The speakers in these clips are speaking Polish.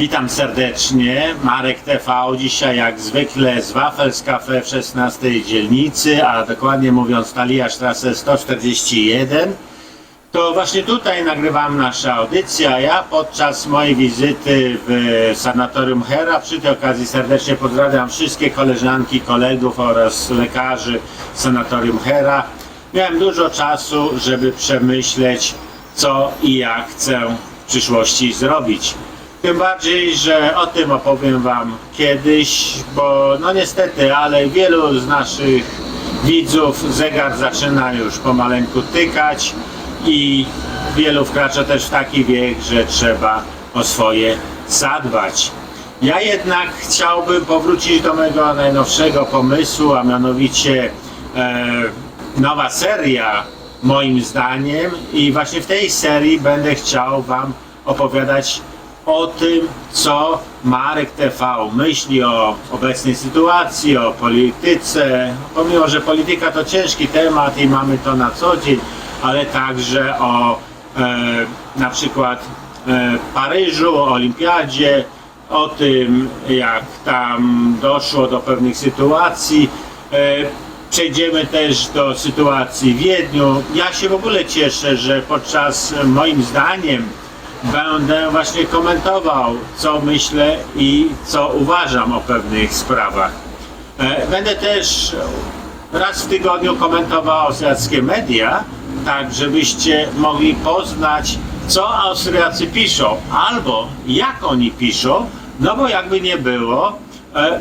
Witam serdecznie, Marek TV, dzisiaj jak zwykle z Wafels Cafe w 16 dzielnicy, a dokładnie mówiąc Talia Strasse 141. To właśnie tutaj nagrywam naszą audycję, a ja podczas mojej wizyty w sanatorium Hera przy tej okazji serdecznie pozdrawiam wszystkie koleżanki, kolegów oraz lekarzy sanatorium Hera. Miałem dużo czasu, żeby przemyśleć co i jak chcę w przyszłości zrobić. Tym bardziej, że o tym opowiem Wam kiedyś, bo no niestety, ale wielu z naszych widzów zegar zaczyna już pomaleńku tykać i wielu wkracza też w taki wiek, że trzeba o swoje zadbać. Ja jednak chciałbym powrócić do mojego najnowszego pomysłu, a mianowicie e, nowa seria moim zdaniem i właśnie w tej serii będę chciał Wam opowiadać o tym, co Marek TV myśli o obecnej sytuacji, o polityce. Pomimo, że polityka to ciężki temat i mamy to na co dzień, ale także o e, na przykład e, Paryżu, o Olimpiadzie, o tym, jak tam doszło do pewnych sytuacji. E, Przejdziemy też do sytuacji w Wiedniu. Ja się w ogóle cieszę, że podczas e, moim zdaniem będę właśnie komentował, co myślę i co uważam o pewnych sprawach. E, Będę też raz w tygodniu komentował austriackie media, tak żebyście mogli poznać, co Austriacy piszą, albo jak oni piszą, no bo jakby nie było,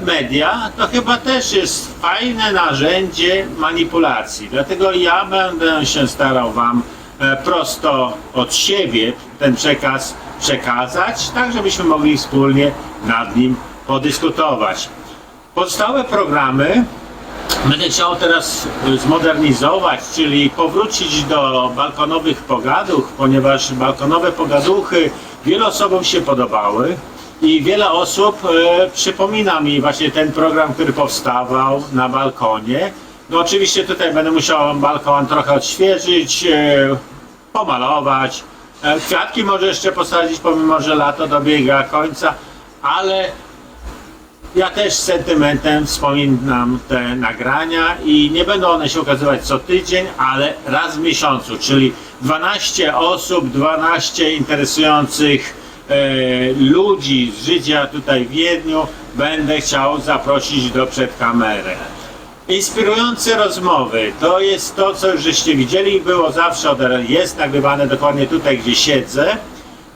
media to chyba też jest fajne narzędzie manipulacji. Dlatego ja będę się starał Wam e, prosto od siebie ten przekaz przekazać, tak żebyśmy mogli wspólnie nad nim podyskutować. Pozostałe programy będę chciał teraz zmodernizować, czyli powrócić do balkonowych pogaduch, ponieważ balkonowe pogaduchy wielu osobom się podobały i wiele osób e, przypomina mi właśnie ten program, który powstawał na balkonie. No oczywiście tutaj będę musiał balkon trochę odświeżyć, e, pomalować, e, kwiatki może jeszcze posadzić, pomimo że lato dobiega końca, ale ja też z sentymentem wspominam te nagrania i nie będą one się ukazywać co tydzień, ale raz w miesiącu, czyli 12 osób, 12 interesujących ludzi z życia tutaj w Wiedniu będę chciał zaprosić do przed kamerę. Inspirujące rozmowy to jest to, co już żeście widzieli, było zawsze, jest nagrywane dokładnie tutaj, gdzie siedzę.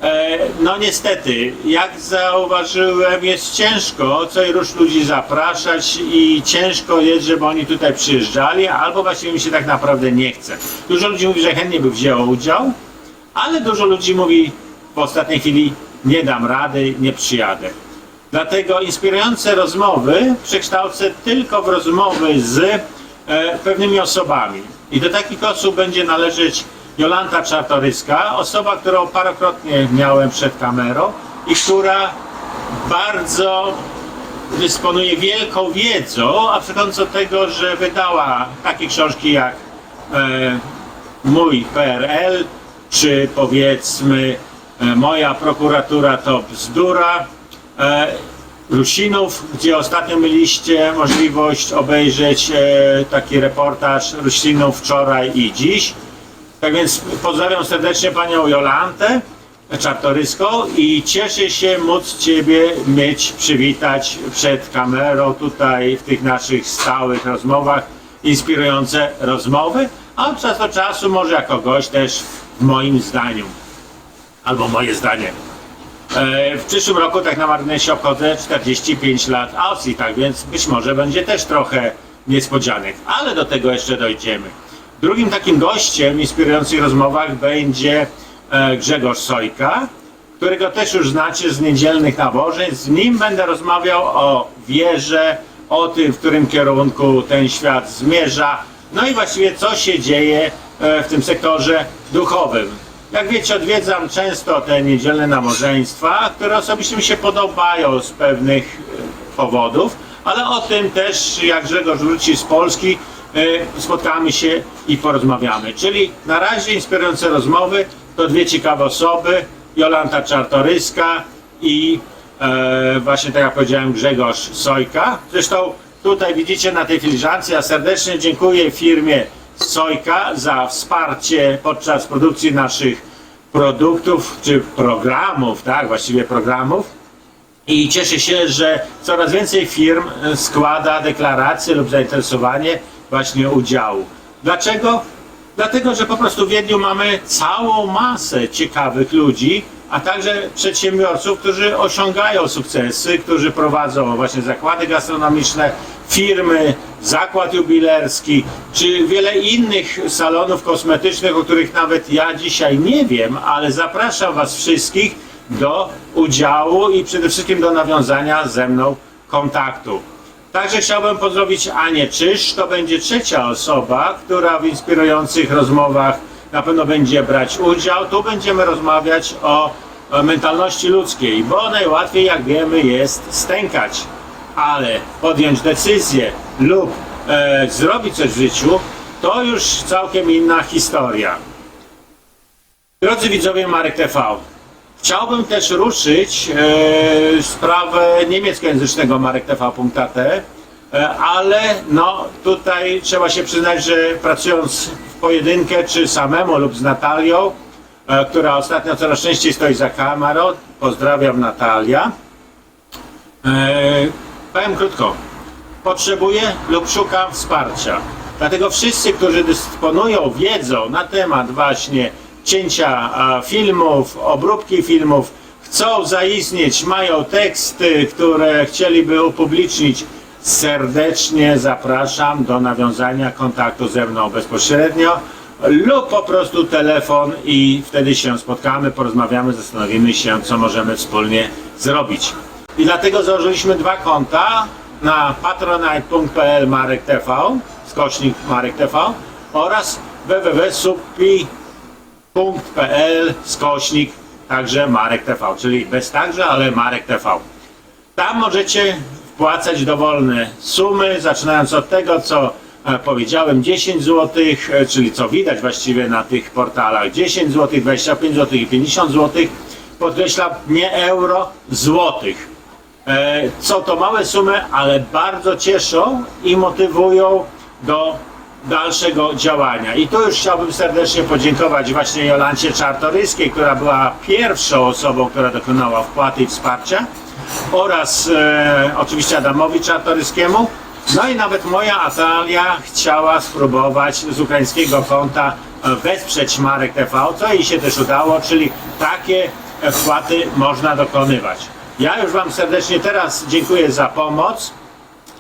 E, No niestety, jak zauważyłem, jest ciężko co i róż ludzi zapraszać i ciężko jest, żeby oni tutaj przyjeżdżali, albo właściwie mi się tak naprawdę nie chce. Dużo ludzi mówi, że chętnie by wzięło udział, ale dużo ludzi mówi w ostatniej chwili nie dam rady, nie przyjadę. Dlatego inspirujące rozmowy przekształcę tylko w rozmowy z e, pewnymi osobami. I do takich osób będzie należeć Jolanta Czartoryska, osoba, którą parokrotnie miałem przed kamerą i która bardzo dysponuje wielką wiedzą, a przechodząc tego, że wydała takie książki jak e, Mój PRL, czy powiedzmy Moja prokuratura to bzdura, e, Rusinów, gdzie ostatnio mieliście możliwość obejrzeć e, taki reportaż Rusinów wczoraj i dziś. Tak więc pozdrawiam serdecznie panią Jolantę Czartoryską i cieszę się móc Ciebie mieć, przywitać przed kamerą tutaj w tych naszych stałych rozmowach, inspirujące rozmowy, a od czasu do czasu może jako gość też w moim zdaniu, albo moje zdanie. E, W przyszłym roku tak na marginesie obchodzę 45 lat Austrii, tak więc być może będzie też trochę niespodzianek, ale do tego jeszcze dojdziemy. Drugim takim gościem inspirujących rozmowach będzie e, Grzegorz Sojka, którego też już znacie z niedzielnych nawożeń. Z nim będę rozmawiał o wierze, o tym, w którym kierunku ten świat zmierza, no i właściwie co się dzieje e, w tym sektorze duchowym. Jak wiecie, odwiedzam często te niedzielne nabożeństwa, które osobiście mi się podobają z pewnych e, powodów, ale o tym też, jak Grzegorz wróci z Polski, e, spotkamy się i porozmawiamy. Czyli na razie inspirujące rozmowy to dwie ciekawe osoby, Jolanta Czartoryska i e, właśnie tak jak powiedziałem Grzegorz Sojka. Zresztą tutaj widzicie na tej filiżance, ja serdecznie dziękuję firmie Sojka za wsparcie podczas produkcji naszych produktów czy programów, tak, właściwie programów. I cieszę się, że coraz więcej firm składa deklaracje lub zainteresowanie właśnie udziału. Dlaczego? Dlatego, że po prostu w Wiedniu mamy całą masę ciekawych ludzi, a także przedsiębiorców, którzy osiągają sukcesy, którzy prowadzą właśnie zakłady gastronomiczne, firmy, zakład jubilerski, czy wiele innych salonów kosmetycznych, o których nawet ja dzisiaj nie wiem, ale zapraszam Was wszystkich do udziału i przede wszystkim do nawiązania ze mną kontaktu. Także chciałbym pozdrowić Anię Czyż, to będzie trzecia osoba, która w inspirujących rozmowach na pewno będzie brać udział. Tu będziemy rozmawiać o, mentalności ludzkiej, bo najłatwiej, jak wiemy, jest stękać, ale podjąć decyzję lub e, zrobić coś w życiu, to już całkiem inna historia. Drodzy widzowie Marek TV, chciałbym też ruszyć e, sprawę niemieckojęzycznego Marek TV.at, e, ale no tutaj trzeba się przyznać, że pracując w pojedynkę, czy samemu lub z Natalią, e, która ostatnio coraz częściej stoi za kamerą, pozdrawiam Natalia, e, powiem krótko, potrzebuję lub szukam wsparcia. Dlatego wszyscy, którzy dysponują wiedzą na temat właśnie cięcia filmów, obróbki filmów, chcą zaistnieć, mają teksty, które chcieliby upublicznić, serdecznie zapraszam do nawiązania kontaktu ze mną bezpośrednio lub po prostu telefon i wtedy się spotkamy, porozmawiamy, zastanowimy się, co możemy wspólnie zrobić. I dlatego założyliśmy dwa konta na patronite.pl Marek TV, skośnik Marek TV oraz www.supi.pl skośnik także Marek TV, czyli bez także, ale Marek TV. Tam możecie wpłacać dowolne sumy, zaczynając od tego, co e, powiedziałem, 10 zł, e, czyli co widać właściwie na tych portalach, 10 zł, 25 zł i 50 zł. Podkreślam, nie euro, złotych. E, Co to małe sumy, ale bardzo cieszą i motywują do dalszego działania. I tu już chciałbym serdecznie podziękować właśnie Jolancie Czartoryskiej, która była pierwszą osobą, która dokonała wpłaty i wsparcia oraz e, oczywiście Adamowi Czartoryskiemu. No i nawet moja Atalia chciała spróbować z ukraińskiego konta e, wesprzeć Marek TV, co jej się też udało, czyli takie wpłaty można dokonywać. Ja już Wam serdecznie teraz dziękuję za pomoc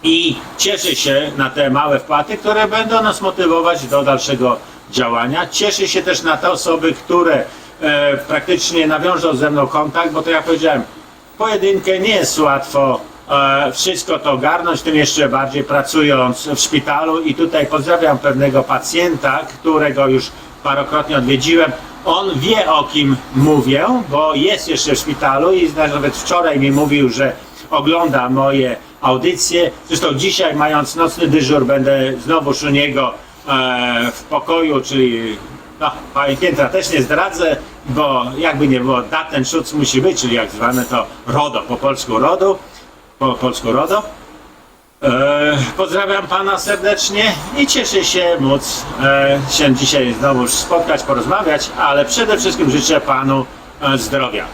i cieszę się na te małe wpłaty, które będą nas motywować do dalszego działania. Cieszę się też na te osoby, które e, praktycznie nawiążą ze mną kontakt, bo to jak powiedziałem, pojedynkę nie jest łatwo e, wszystko to ogarnąć, tym jeszcze bardziej pracując w szpitalu i tutaj pozdrawiam pewnego pacjenta, którego już parokrotnie odwiedziłem. On wie o kim mówię, bo jest jeszcze w szpitalu i nawet wczoraj mi mówił, że ogląda moje audycje. Zresztą dzisiaj mając nocny dyżur będę znowuż u niego e, w pokoju, czyli no, piętra też nie zdradzę, bo jakby nie było, daten szuc musi być, czyli jak zwane to RODO, po polsku RODO, po polsku RODO. E, pozdrawiam Pana serdecznie i cieszę się móc e, się dzisiaj znowu spotkać, porozmawiać, ale przede wszystkim życzę Panu e, zdrowia.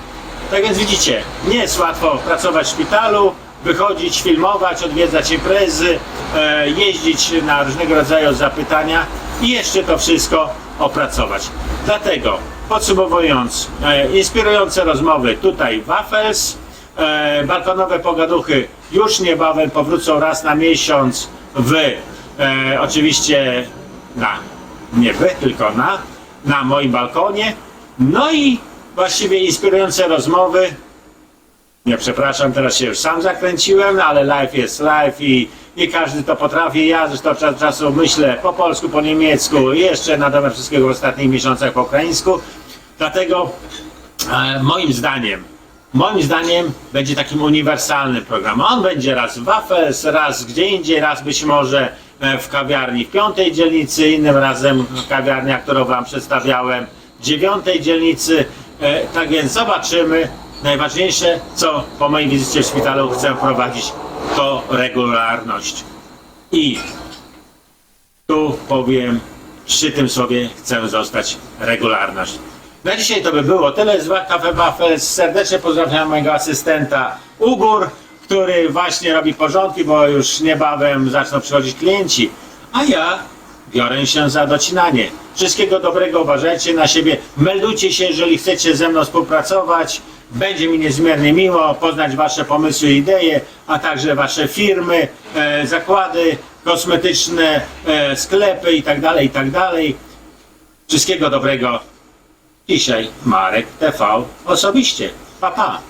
Tak więc widzicie, nie jest łatwo pracować w szpitalu, wychodzić, filmować, odwiedzać imprezy, e, jeździć na różnego rodzaju zapytania i jeszcze to wszystko opracować. Dlatego podsumowując, e, inspirujące rozmowy tutaj Wafels, e, balkonowe pogaduchy już niebawem powrócą raz na miesiąc w oczywiście na nie wy, tylko na na moim balkonie. No i właściwie inspirujące rozmowy. Nie, przepraszam, teraz się już sam zakręciłem, no ale live jest live i nie każdy to potrafi. Ja zresztą czas czasu myślę po polsku, po niemiecku, jeszcze na dobre wszystkiego w ostatnich miesiącach po ukraińsku. Dlatego e, moim zdaniem, moim zdaniem będzie takim uniwersalnym programem. On będzie raz w Wafels, raz gdzie indziej, raz być może e, w kawiarni w piątej dzielnicy, innym razem kawiarnia, którą Wam przedstawiałem w dziewiątej dzielnicy. E, Tak więc zobaczymy. Najważniejsze, co po mojej wizycie w szpitalu chcę wprowadzić, to regularność. I tu powiem przy tym słowie chcę zostać regularność. Na dzisiaj to by było tyle z Cafe Waffles. Serdecznie pozdrawiam mojego asystenta Ugór, który właśnie robi porządki, bo już niebawem zaczną przychodzić klienci. A ja biorę się za docinanie. Wszystkiego dobrego, uważajcie na siebie. Meldujcie się, jeżeli chcecie ze mną współpracować. Będzie mi niezmiernie miło poznać Wasze pomysły i idee, a także Wasze firmy, e, zakłady kosmetyczne, e, sklepy itd., itd. Wszystkiego dobrego. Dzisiaj Marek TV osobiście. Pa, pa.